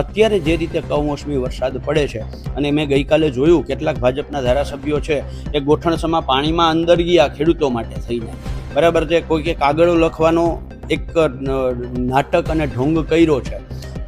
અત્યારે જે રીતે કમોસમી વરસાદ પડે છે અને મેં ગઈકાલે જોયું કેટલાક ભાજપના ધારાસભ્યો છે એ ગોઠણસમાં પાણીમાં અંદર ગયા ખેડૂતો માટે થઈને. બરાબર છે? કોઈ કે કાગળો લખવાનો એક નાટક અને ઢોંગ કર્યો છે.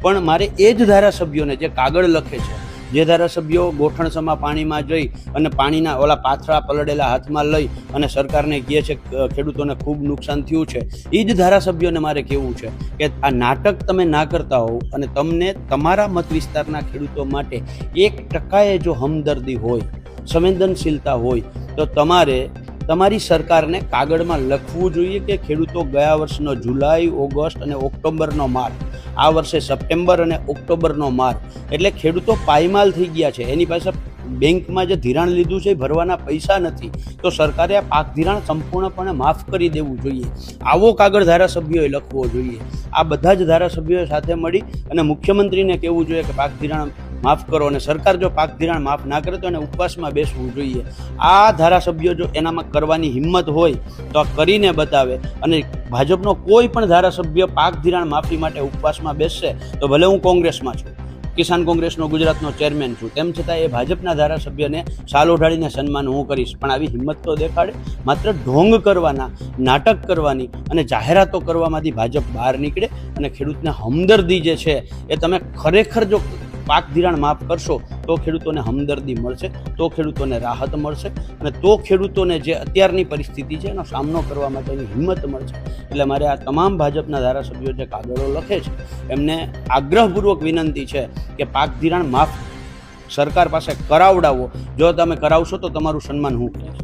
પણ મારે એ જ ધારાસભ્યોને જે કાગળ લખે છે જે ધારાસભ્યો ગોઠણસમાં પાણીમાં જઈ અને પાણીના ઓલા પાથરા પલળેલા હાથમાં લઈ અને સરકારને કહે છે ખેડૂતોને ખૂબ નુકસાન થયું છે. એ જ ધારાસભ્યોને મારે કહેવું છે કે આ નાટક તમે ના કરતા હોવ અને તમને તમારા મત વિસ્તારના ખેડૂતો માટે એક ટકાએ જો હમદર્દી હોય, સંવેદનશીલતા હોય, તો તમારે તમારી સરકારને કાગળમાં લખવું જોઈએ કે ખેડૂતો ગયા વર્ષનો જુલાઈ, ઓગસ્ટ અને ઓક્ટોબરનો માર આ વર્ષે સપ્ટેમ્બર અને ઓક્ટોબરનો માર. એટલે ખેડૂતો પાયમાલ થઈ ગયા છે. એની પાસે બેંકમાં જે ધિરાણ લીધું છે ભરવાના પૈસા નથી. તો સરકારે આ પાક ધિરાણ સંપૂર્ણપણે માફ કરી દેવું જોઈએ. આવો કાગળ ધારાસભ્યોએ લખવો જોઈએ. આ બધા જ ધારાસભ્યોએ સાથે મળી અને મુખ્યમંત્રીને કહેવું જોઈએ કે પાક ધિરાણ માફ કરો અને સરકાર જો પાક ધિરાણ માફ ના કરે તો એને ઉપવાસમાં બેસવું જોઈએ. આ ધારાસભ્યો જો એનામાં કરવાની હિંમત હોય તો આ કરીને બતાવે. અને ભાજપનો કોઈ પણ ધારાસભ્ય પાક ધિરાણ માફી માટે ઉપવાસમાં બેસશે તો ભલે હું કોંગ્રેસમાં છું. કિસાન કોંગ્રેસનો ગુજરાતનો ચેરમેન છું. તેમ છતાં એ ભાજપના ધારાસભ્યને સાલ ઓઢાડીને સન્માન હું કરીશ. પણ આવી હિંમત તો દેખાડે. માત્ર ઢોંગ કરવાના, નાટક કરવાની અને જાહેરાતો કરવામાંથી ભાજપ બહાર નીકળે અને ખેડૂતને હમદર્દી જે છે એ તમે ખરેખર જો પાક ધિરાણ માફ કરશો, તો ખેડૂતોને હમદર્દી મળશે, તો ખેડૂતોને રાહત મળશે અને તો ખેડૂતોને જે અત્યારની પરિસ્થિતિ છે એનો સામનો કરવા માટેની હિંમત મળશે. એટલે મારે આ તમામ ભાજપના ધારાસભ્યો જે કાગળો લખે છે, એમને આગ્રહપૂર્વક વિનંતી છે કે પાક ધિરાણ માફ સરકાર પાસે કરાવડાવો. જો તમે કરાવશો તો તમારું સન્માન હું કરીશ.